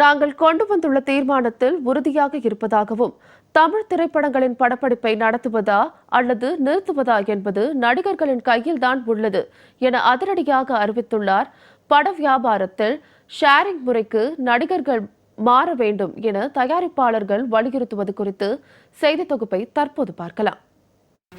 நாங்கள் கொண்டு வந்துள்ள தீர்மானத்தில் உறுதியாக இருப்பதாகவும் தமிழ் திரைப்படங்களின் படப்பிடிப்பை நடத்துவதா அல்லது நிறுத்துவதா என்பது நடிகர்களின் கையில்தான் உள்ளது என அதிரடியாக அறிவித்துள்ளார். பட வியாபாரத்தில் ஷேரிங் முறைக்கு நடிகர்கள் மாற வேண்டும் என தயாரிப்பாளர்கள் வலியுறுத்துவது குறித்து செய்தி தொகுப்பை தற்போது பார்க்கலாம்.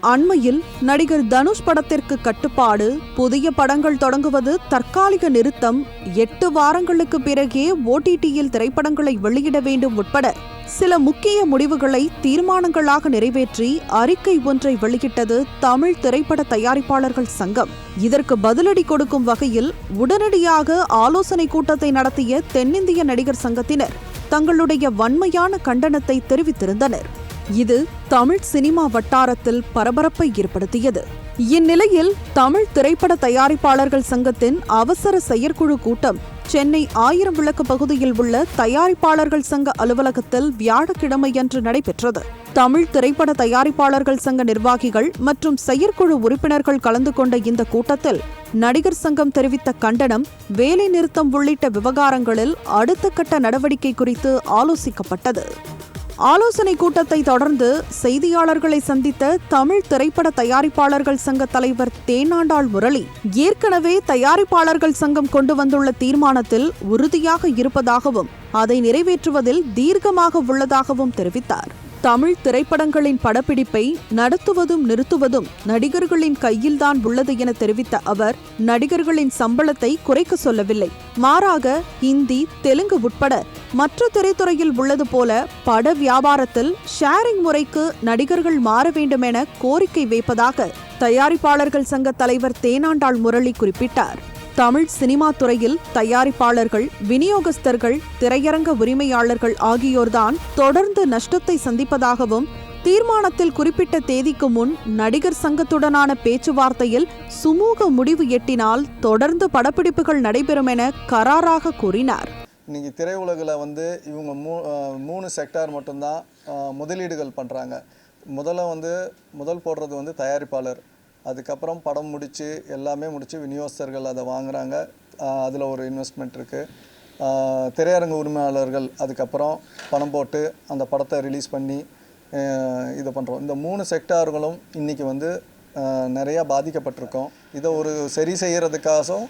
அண்மையில் நடிகர் தனுஷ் படத்திற்கு கட்டுப்பாடு புதிய படங்கள் தொடங்குவது தற்காலிக நிறுத்தம் எட்டு வாரங்களுக்கு பிறகே ஓடிடியில் திரைப்படங்களை வெளியிட வேண்டும் உட்பட சில முக்கிய முடிவுகளை தீர்மானங்களாக நிறைவேற்றி அறிக்கை ஒன்றை வெளியிட்டது தமிழ் திரைப்பட தயாரிப்பாளர்கள் சங்கம். இதற்கு பதிலடி கொடுக்கும் வகையில் உடனடியாக ஆலோசனை கூட்டத்தை நடத்திய தென்னிந்திய நடிகர் சங்கத்தினர் தங்களுடைய வன்மையான கண்டனத்தை தெரிவித்திருந்தனர். இது தமிழ் சினிமா வட்டாரத்தில் பரபரப்பை ஏற்படுத்தியது. இந்நிலையில் தமிழ் திரைப்பட தயாரிப்பாளர்கள் சங்கத்தின் அவசர செயற்குழு கூட்டம் சென்னை ஆயிரம் விளக்கு பகுதியில் உள்ள தயாரிப்பாளர்கள் சங்க அலுவலகத்தில் வியாழக்கிழமையன்று நடைபெற்றது. தமிழ் திரைப்பட தயாரிப்பாளர்கள் சங்க நிர்வாகிகள் மற்றும் செயற்குழு உறுப்பினர்கள் கலந்து கொண்ட இந்த கூட்டத்தில் நடிகர் சங்கம் தெரிவித்த கண்டனம் வேலை நிறுத்தம் உள்ளிட்ட விவகாரங்களில் அடுத்த கட்ட நடவடிக்கை குறித்து ஆலோசிக்கப்பட்டது. ஆலோசனை கூட்டத்தை தொடர்ந்து செய்தியாளர்களை சந்தித்த தமிழ் திரைப்பட தயாரிப்பாளர்கள் சங்க தலைவர் தேனாண்டாள் முரளி ஏற்கனவே தயாரிப்பாளர்கள் சங்கம் கொண்டு வந்துள்ள தீர்மானத்தில் உறுதியாக இருப்பதாகவும் அதை நிறைவேற்றுவதில் தீர்க்கமாக உள்ளதாகவும் தெரிவித்தார். தமிழ் திரைப்படங்களின் படப்பிடிப்பை நடத்துவதும் நிறுத்துவதும் நடிகர்களின் கையில்தான் உள்ளது என தெரிவித்த அவர் நடிகர்களின் சம்பளத்தை குறைக்க சொல்லவில்லை. மாறாக ஹிந்தி தெலுங்கு உட்பட மற்ற திரைத்துறையில் உள்ளது போல பட வியாபாரத்தில் ஷேரிங் முறைக்கு நடிகர்கள் மாற வேண்டும் என கோரிக்கை வைப்பதாக தயாரிப்பாளர்கள் சங்க தலைவர் தேனாண்டாள் முரளி குறிப்பிட்டார். தமிழ் சினிமா துறையில் தயாரிப்பாளர்கள் விநியோகஸ்தர்கள் திரையரங்க உரிமையாளர்கள் ஆகியோர்தான் தொடர்ந்து நஷ்டத்தை சந்திப்பதாகவும் தீர்மானத்தில் குறிப்பிட்ட தேதிக்கு முன் நடிகர் சங்கத்துடனான பேச்சுவார்த்தையில் சுமூக முடிவு எட்டினால் தொடர்ந்து படப்பிடிப்புகள் நடைபெறும் என கராராக கூறினார். இன்றைக்கி திரையுலகில் வந்து இவங்க மூ மூணு செக்டார் மட்டும்தான் முதலீடுகள் பண்ணுறாங்க முதல்ல வந்து முதல் போடுறது வந்து தயாரிப்பாளர். அதுக்கப்புறம் படம் முடித்து எல்லாமே முடித்து விநியோகஸ்தர்கள் அதை வாங்குகிறாங்க அதில் ஒரு இன்வெஸ்ட்மெண்ட் இருக்குது திரையரங்கு உரிமையாளர்கள் அதுக்கப்புறம் பணம் போட்டு அந்த படத்தை ரிலீஸ் பண்ணி இது பண்ணுறோம் இந்த மூணு செக்டார்களும் இன்றைக்கி வந்து நிறையா பாதிக்கப்பட்டிருக்கோம். இதை ஒரு சரி செய்கிறதுக்காகவும்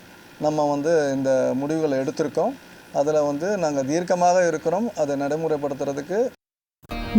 நம்ம வந்து இந்த முடிவுகளை எடுத்திருக்கோம். அதில் வந்து நாங்கள் தீர்க்கமாக இருக்கிறோம். அதை நடைமுறைப்படுத்துறதுக்கு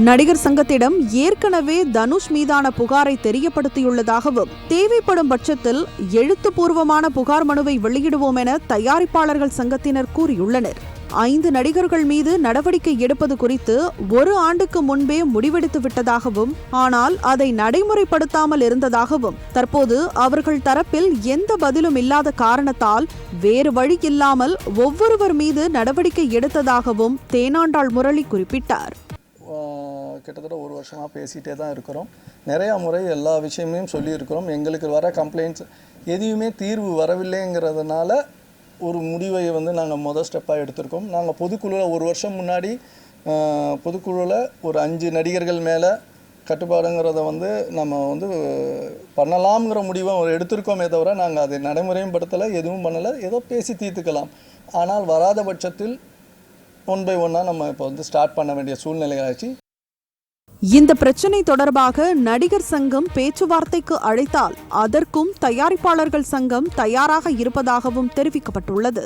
நடிகர் சங்கத்திடம் ஏற்கனவே தனுஷ் மீதான புகாரை தெரியப்படுத்தியுள்ளதாகவும் தேவைப்படும் பட்சத்தில் எழுத்துப்பூர்வமான புகார் மனுவை வெளியிடுவோம் என தயாரிப்பாளர்கள் சங்கத்தினர் கூறியுள்ளனர். ஐந்து நடிகர்கள் மீது நடவடிக்கை எடுப்பது குறித்து ஒரு ஆண்டுக்கு முன்பே முடிவெடுத்து விட்டதாகவும் ஆனால் அதை நடைமுறைப்படுத்தாமல் இருந்ததாகவும் தற்போது அவர்கள் தரப்பில் எந்த பதிலும் இல்லாத காரணத்தால் வேறு வழி இல்லாமல் ஒவ்வொருவர் மீது நடவடிக்கை எடுத்ததாகவும் தேனாண்டாள் முரளி குறிப்பிட்டார். கிட்டத்தட்ட ஒரு வருஷமாக பேசிகிட்டே தான் இருக்கிறோம். நிறையா முறை எல்லா விஷயமும் சொல்லியிருக்கிறோம். எங்களுக்கு வர கம்ப்ளைண்ட்ஸ் எதையுமே தீர்வு வரவில்லைங்கிறதுனால ஒரு முடிவை வந்து நாங்கள் மொதல் ஸ்டெப்பாக எடுத்திருக்கோம். நாங்கள் பொதுக்குழுவில் ஒரு வருஷம் முன்னாடி பொதுக்குழுவில் ஒரு அஞ்சு நடிகர்கள் மேலே கட்டுப்பாடுங்கிறத வந்து நம்ம வந்து பண்ணலாம்ங்கிற முடிவை எடுத்திருக்கோமே தவிர நாங்கள் அதை நடைமுறையும் படுத்தலை எதுவும் பண்ணலை. ஏதோ பேசி தீர்த்துக்கலாம். ஆனால் வராத பட்சத்தில் ஒன் பை ஒன்னாக நம்ம இப்போ வந்து ஸ்டார்ட் பண்ண வேண்டிய சூழ்நிலையாச்சு இந்த பிரச்சினை தொடர்பாக நடிகர் சங்கம் பேச்சுவார்த்தைக்கு அழைத்தால் அதற்கும் தயாரிப்பாளர்கள் சங்கம் தயாராக இருப்பதாகவும் தெரிவிக்கப்பட்டுள்ளது.